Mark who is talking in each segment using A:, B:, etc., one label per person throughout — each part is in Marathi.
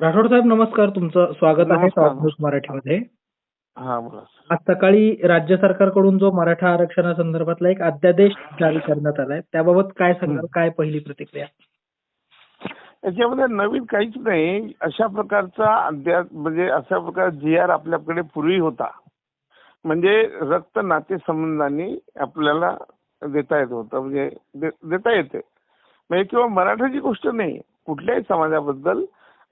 A: राठोड साहेब नमस्कार. तुमचं स्वागत आहे
B: नमस्कार.
A: टॉप न्यूज मराठीमध्ये.
B: हा बोला.
A: आज सकाळी राज्य सरकारकडून जो मराठा आरक्षणासंदर्भातला एक अध्यादेश जारी करण्यात आलाय त्याबाबत काय सांगाल. काय पहिली प्रतिक्रिया?
B: याच्यामध्ये नवीन काहीच नाही. अशा प्रकारचा अध्यात म्हणजे अशा प्रकार जी आर आपल्याकडे पूर्वी होता. म्हणजे रक्त नाते संबंधांनी आपल्याला देता येत होतं. म्हणजे दे- देता येते. म्हणजे किंवा मराठाची गोष्ट नाही कुठल्याही समाजाबद्दल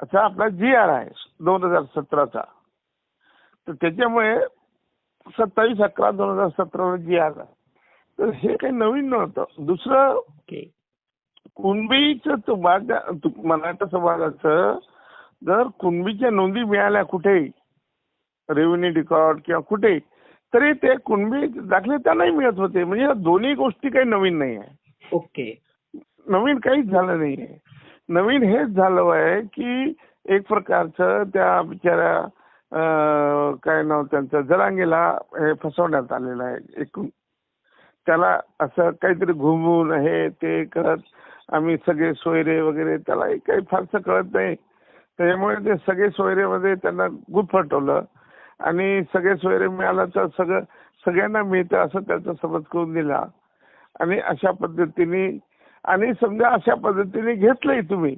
B: असा आपला जी आर आहे दोन हजार सतराचा. तर त्याच्यामुळे सत्तावीस अकरा दोन हजार सतराला जी आर तर हे काही नवीन नव्हतं. दुसरं कुणबीचं तु- मराठा समाजाचं जर कुणबीच्या नोंदी मिळाल्या कुठेही रेव्हेन्यू रेकॉर्ड किंवा कुठे तरी ते कुणबी दाखले त्यांनाही मिळत होते. म्हणजे या दोन्ही गोष्टी काही नवीन नाही आहे.
A: ओके
B: नवीन काहीच झालं नाहीये नवीन हेच झालं आहे की एक प्रकारचं त्या बिचाऱ्या अं, काय नाव त्यांचं जरांगेला हे फसवण्यात आलेलं आहे एकूण. त्याला असं काहीतरी घुमून हे ते करत आम्ही सगळे सोयरे वगैरे त्याला काही फारसं कळत नाही. त्याच्यामुळे ते सगळे सोयरेमध्ये त्यांना गुदफटवलं आणि सगळे सोयरे मिळालं तर सगळं सगळ्यांना मिळतं असं त्याचा समज करून दिला. आणि अशा पद्धतीने आणि समजा अशा पद्धतीने घेतलंय तुम्ही.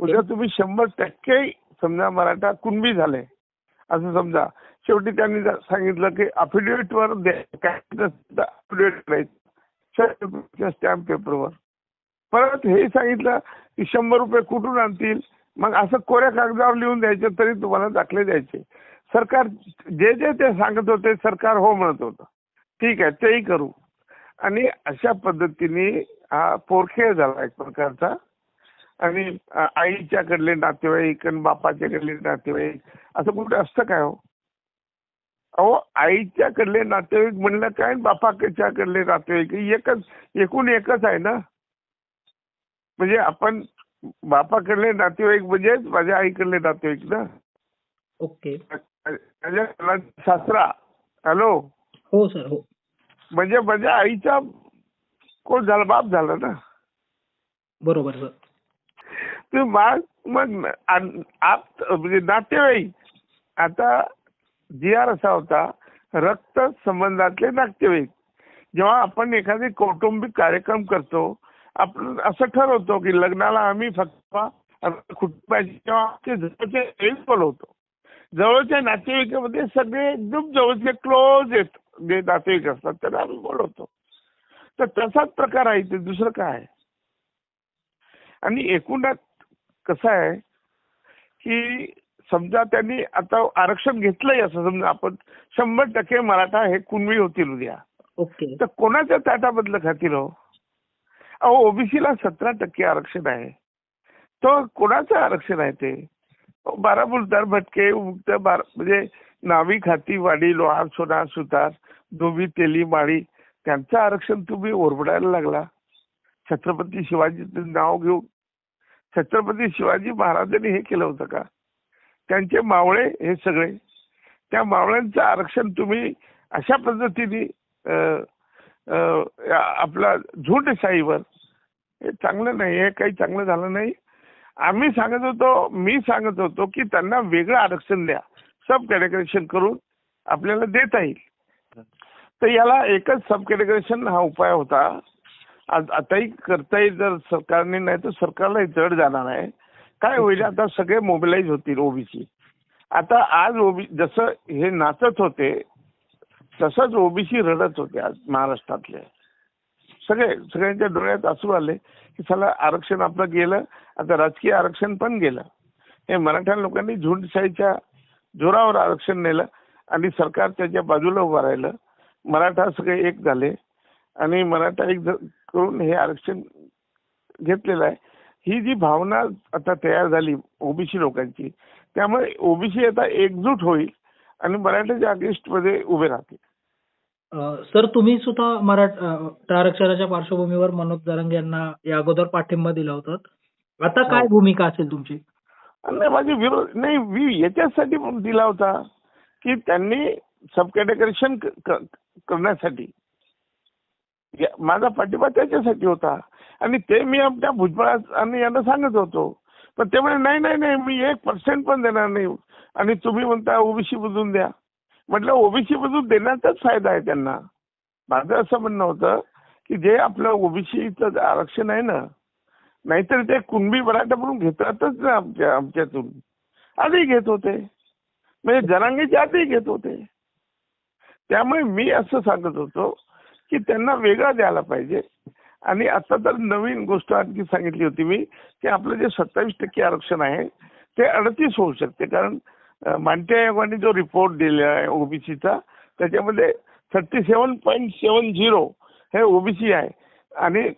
B: उद्या तुम्ही शंभर टक्के समजा मराठा कुणबी झाले. असं समजा. शेवटी त्यांनी सांगितलं की affidavit वर अफिडेव्हिट करायचं. स्टॅम्प पेपरवर परत हे सांगितलं की शंभर रुपये कुठून आणतील? मग असं कोऱ्या कागदावर लिहून द्यायचे तरी तुम्हाला दाखले द्यायचे. सरकार जे जे ते सांगत होते सरकार हो म्हणत होतं. ठीक आहे तेही करू. आणि अशा पद्धतीने हा पोरखेळ झाला एक प्रकारचा. आणि आईच्याकडले नातेवाईक आणि बापाच्याकडले नातेवाईक असं कुठे असतं काय हो? अहो आईच्याकडले नातेवाईक म्हणलं काय बापाच्याकडले नातेवाईक? एकच एकूण एकच आहे ना? म्हणजे आपण बापाकडले नातेवाईक म्हणजेच माझ्या आईकडले नातेवाईक ना?
A: ओके.
B: माझ्या सासरा. हॅलो?
A: हो सर हो.
B: म्हणजे माझ्या आईचा कोण झाला? बाप झाला ना.
A: बरोबर सर.
B: ते मग म्हणजे नातेवाईक. आता जी आर असा होता रक्त संबंधातले नातेवाईक. जेव्हा आपण एखादी कौटुंबिक कार्यक्रम करतो आपण असं ठरवतो की लग्नाला आम्ही फक्त कुटुंबाचे किंवा आमचे जवळचे बोलवतो. जवळच्या नातेवाईकामध्ये सगळे एकदम जवळचे क्लोज आहेत जे नातेवाईक असतात त्यांना आम्ही बोलवतो. तर तसाच प्रकार आहे ते दुसरं काय आणि एकूणच कसं आहे की समजा त्यांनी आता आरक्षण घेतलंय असं समजा आपण शंभर टक्के मराठा हे कुणबी होतील उद्या.
A: ओके.
B: तर कोणाच्या ताटाबद्दल खातील हो? अहो ओबीसीला सतरा टक्के आरक्षण आहे. तो कोणाचं आरक्षण आहे ते? बारा बुलदार भटके मुक्त बारा म्हणजे नावी खाती वाडी लोहार सोनार सुतार धोबी तेली माळी त्यांचं आरक्षण तुम्ही ओरबडायला लागला. छत्रपती शिवाजीचं नाव घेऊन. छत्रपती शिवाजी महाराजांनी हे केलं होतं का? त्यांचे मावळे हे सगळे. त्या मावळ्यांचं आरक्षण तुम्ही अशा पद्धतीने अं, आपला झुंडशाहीवर. हे चांगलं नाही हे काही चांगलं झालं नाही. आम्ही सांगत होतो मी सांगत होतो की त्यांना वेगळं आरक्षण द्या. सब कॅटेगरेशन करून आपल्याला देता येईल. तर याला एकच सब कॅटेगरेशन हा उपाय होता. आज आताही करता येईल जर सरकारने नाही तर सरकारला जड जाणार आहे. काय होईल आता सगळे मोबिलाईज होतील ओबीसी आता आज ओबी जसं हे नाचत होते तसंच ओबीसी रडत होते आज महाराष्ट्रातले. सगळे सगळ्यांच्या डोळ्यात असू आले की चला आरक्षण आपलं गेलं आता राजकीय आरक्षण पण गेलं. हे मराठा लोकांनी झुंडशाहीच्या जोरावर आरक्षण नेलं आणि सरकार त्याच्या बाजूला उभं राहिलं. मराठा सगळे एक झाले आणि मराठा एक करून हे आरक्षण घेतलेलं आहे ही जी भावना आता तयार झाली ओबीसी लोकांची त्यामुळे ओबीसी आता एकजूट होईल आणि मराठ्याच्या अगेन्स्टमध्ये उभे राहतील.
A: सर तुम्ही सुद्धा मराठा आरक्षणाच्या पार्श्वभूमीवर मनोज जरांगे यांना या अगोदर पाठिंबा दिला होता. आता काय
B: हो.
A: भूमिका असेल तुमची?
B: नाही माझे विरोध नाही मी याच्यासाठी दिला होता की त्यांनी सब कॅटेगरेशन करण्यासाठी. माझा पाठिंबा त्याच्यासाठी होता. आणि ते मी आमच्या भुजबळ आणि यांना सांगत होतो. पण ते म्हणे नाही नाही नाही मी एक पर्सेंट पण देणार नाही. आणि तुम्ही म्हणता ओबीसी मधून द्या. म्हटलं ओबीसी मधून देण्याचाच फायदा आहे त्यांना. माझं असं म्हणणं होतं की जे आपलं ओबीसीचं आरक्षण आहे ना नाहीतर ते कुणबी मराठा म्हणून घेतातच ना आमच्या आमच्यातून. आधी घेत होते. म्हणजे जनांगीच्या आधी घेत होते. त्यामुळे मी असं सांगत होतो की त्यांना वेगळा द्यायला पाहिजे. आणि आता तर नवीन गोष्ट आणखी सांगितली होती मी की आपलं जे सत्तावीस टक्के आरक्षण आहे ते अडतीस होऊ शकते. कारण अं, आयोगाने जो रिपोर्ट दिलेला आहे ओबीसीचा त्याच्यामध्ये thirty seven point seven zero हे ओबीसी आहे. आणि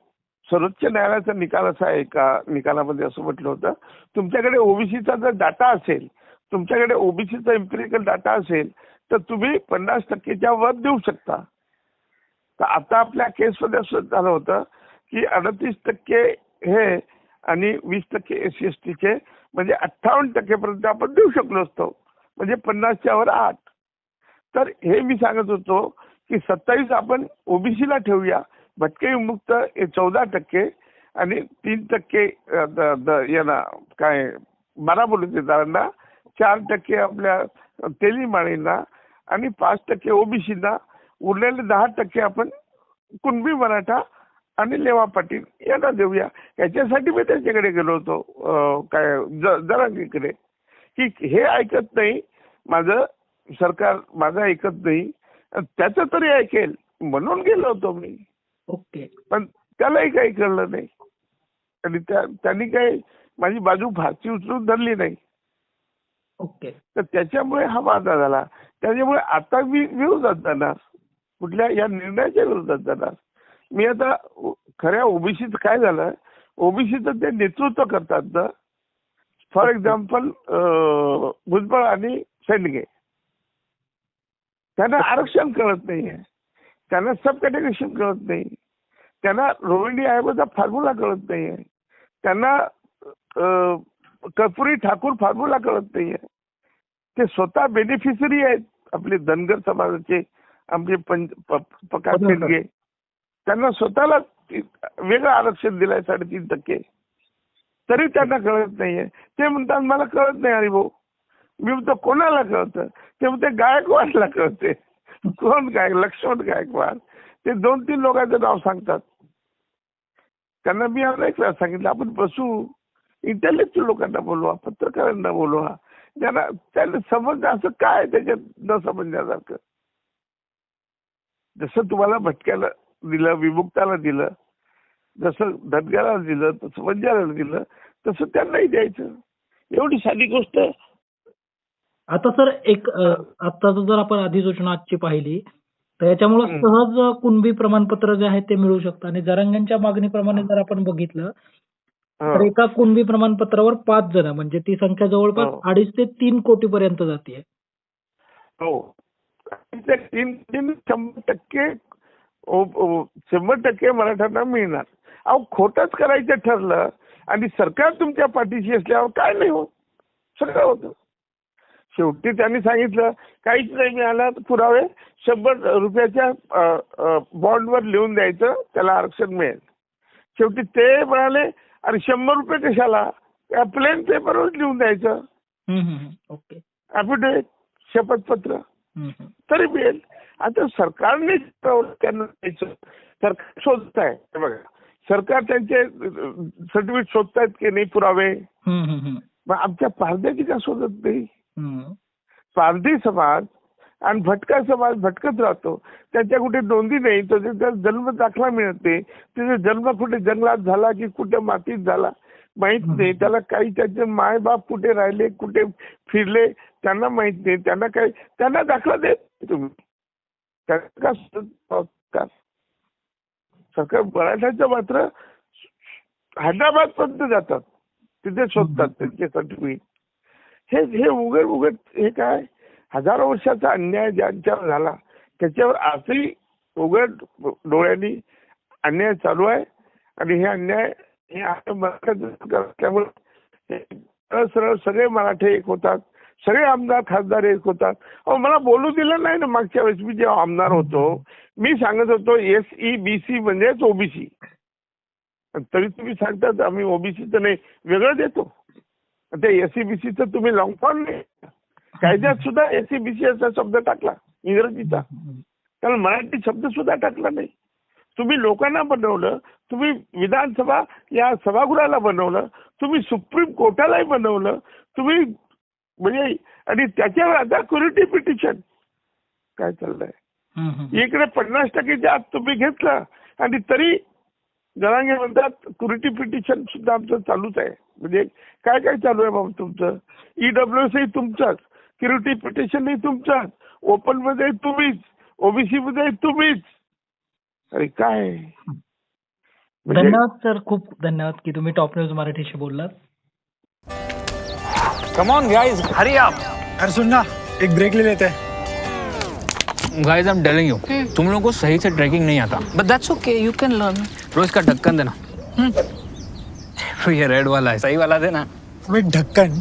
B: सर्वोच्च न्यायालयाचा निकाल असा आहे का निकालामध्ये असं म्हटलं होतं. तुमच्याकडे ओबीसीचा जर डाटा असेल तुमच्याकडे ओबीसीचा इम्पिरिकल डाटा असेल तर तुम्ही पन्नास टक्केच्या वर देऊ शकता. तर आता आपल्या केसमध्ये असं झालं होतं की अडतीस टक्के हे आणि वीस टक्के एस सी एस टीचे म्हणजे अठ्ठावन्न टक्केपर्यंत आपण देऊ शकलो असतो. म्हणजे पन्नासच्या वर आठ. तर हे मी सांगत होतो की सत्तावीस आपण ओबीसीला ठेवूया. भटके विमुक्त हे चौदा टक्के आणि तीन टक्के यांना काय बारा बलुतेदारांना चार टक्के आपल्या तेली माळींना आणि पाच टक्के ओबीसीना उरलेले दहा टक्के आपण कुणबी मराठा आणि लेवा पाटील यांना देऊया. याच्यासाठी मी त्यांच्याकडे गेलो होतो काय जरांगीकडे. की हे ऐकत नाही माझं सरकार माझं ऐकत नाही त्याचं तरी ऐकेल. म्हणून गेलो होतो मी.
A: ओके.
B: पण त्यालाही काही कळलं नाही. आणि त्या त्यांनी काही माझी बाजू फारशी उचलून धरली नाही.
A: ओके.
B: तर त्याच्यामुळे हा वादा झाला. त्याच्यामुळे आता मी विरोधात जाणार. कुठल्या या निर्णयाच्या विरोधात जाणार. मी आता खऱ्या ओबीसीचं काय झालं ओबीसीचं ते नेतृत्व करतात ना. फॉर एक्झाम्पल भुजबळ आणि शेंडगे. त्यांना आरक्षण कळत नाहीये. त्यांना सब कॅटेगरेशन कळत नाही. त्यांना रोहिणी आयोगाचा फॉर्म्युला कळत नाहीये. त्यांना कर्पुरी ठाकूर फॉर्म्युला कळत नाहीये. ते स्वतः बेनिफिशरी आहेत. आपले धनगर समाजाचे आमचे प्रकाश. शेंडगे त्यांना स्वतःला वेगळं आरक्षण दिलंय साडेतीन टक्के. तरी त्यांना कळत नाहीये. ते म्हणतात मला कळत नाही अरे भाऊ. मी म्हणतो कोणाला कळतं? ते म्हणते गायकवाडला कळते. कोण गायक? लक्ष्मण गायकवाड. ते दोन तीन लोकांचं नाव सांगतात. त्यांना मी अनेक वेळा सांगितलं आपण बसू. इंटेलेक्च्युअल लोकांना बोलवा पत्रकारांना बोलवा. त्यांना त्यांना समज असं काय त्याच्यात न समजण्यासारखं? जसं तुम्हाला भटक्याला दिलं विमुक्ताला दिलं जसं धनगराला दिलं तसं बंजाराला दिलं तसं त्यांनाही द्यायचं. एवढी साधी गोष्ट.
A: आता सर एक आता जर आपण अधिसूचना आजची पाहिली तर याच्यामुळे. सहज कुणबी प्रमाणपत्र जे आहे ते मिळू शकतं. आणि जरांगांच्या मागणीप्रमाणे जर आपण बघितलं तर. एका कुणबी प्रमाणपत्रावर पाच जण म्हणजे ती संख्या जवळपास
B: हो.
A: अडीच ते तीन कोटी पर्यंत जाते
B: हो. तीन तीन शंभर टक्के शंभर मराठ्यांना मिळणार. अहो खोटंच करायचं ठरलं आणि सरकार तुमच्या पाठीशी असल्यावर काय नाही होत. सगळं होतं. शेवटी त्यांनी सांगितलं काहीच नाही मिळालं पुरावे शंभर रुपयाच्या बॉन्डवर लिहून द्यायचं त्याला आरक्षण मिळेल. शेवटी ते म्हणाले अरे शंभर रुपये कशाला? प्लेन पेपरवर लिहून द्यायचं.
A: ओके
B: ॲफिडेव्हिट शपथपत्र. तरी मिळेल. आता सरकारने त्यांना द्यायचं सरकार शोधत आहे हे बघा. सरकार त्यांचे सर्टिफिकेट शोधतायत की नाही पुरावे. मग आमच्या पारध्याची का शोधत नाही. पारधी समाज आणि भटका समाज भटकत राहतो. त्यांच्या कुठे नोंदी नाही तर त्याचा जन्म दाखला मिळत नाही त्याचा जन्म कुठे जंगलात झाला की कुठे मातीत झाला माहीत नाही. त्याला काही त्याचे मायबाप कुठे राहिले कुठे फिरले त्यांना माहीत नाही. त्यांना काही त्यांना दाखला देत तुम्ही? सरकार मराठ्याचं मात्र हैदराबाद पर्यंत जातात. तिथे शोधतात त्यांचे सर्टिफिकेट हे हे उघड उघड हे काय? हजारो वर्षाचा अन्याय ज्यांच्यावर झाला त्याच्यावर आजही उघड डोळ्यांनी अन्याय चालू आहे. आणि हे अन्याय हे असल्यामुळे सरळ सगळे मराठे एक होतात सगळे आमदार खासदार एक होतात. अहो मला बोलू दिलं नाही ना मागच्या वेळेस. मी जेव्हा आमदार होतो मी सांगत होतो एस ई बी सी म्हणजेच ओबीसी तरी तुम्ही सांगतात आम्ही ओबीसीचं नाही वेगळं देतो. ते एस ई बी एसीबीसीचं तुम्ही लॉंग फॉर्म नाही. कायद्यात सुद्धा एसीबीसी असा शब्द टाकला इंग्रजीचा. कारण मराठी शब्द सुद्धा टाकला नाही. तुम्ही लोकांना बनवलं तुम्ही विधानसभा या सभागृहाला बनवलं तुम्ही सुप्रीम कोर्टालाही बनवलं तुम्ही म्हणजे आणि त्याच्यावर आता क्युरिटी पिटिशन. काय चाललंय. इकडे पन्नास टक्केच्या आत तुम्ही घेतलं आणि तरी जरांगे म्हणतात क्युरिटी पिटिशन सुद्धा आमचं चालूच आहे. म्हणजे काय काय चालू आहे बाबा तुमचं? ईडब्ल्यूएस तुमचंच. क्युरिटी पिटिशनही तुमचंच ओपनमध्ये तुम्हीच. ओबीसी मध्ये तुम्हीच. अरे काय? म्हणजे
A: धन्यवाद सर खूप धन्यवाद की तुम्ही टॉप न्यूज मराठीशी बोललात.
C: Come on guys hurry up
D: अरे सुन ना एक ब्रेक ले लेते. हैं
C: guys I am telling you तुम लोगों को सही से ट्रैकिंग नहीं आता.
E: But that's okay, you can learn.
C: रोज का ढक्कन देना. ये रेड वाला है सही वाला देना.
D: ढक्कन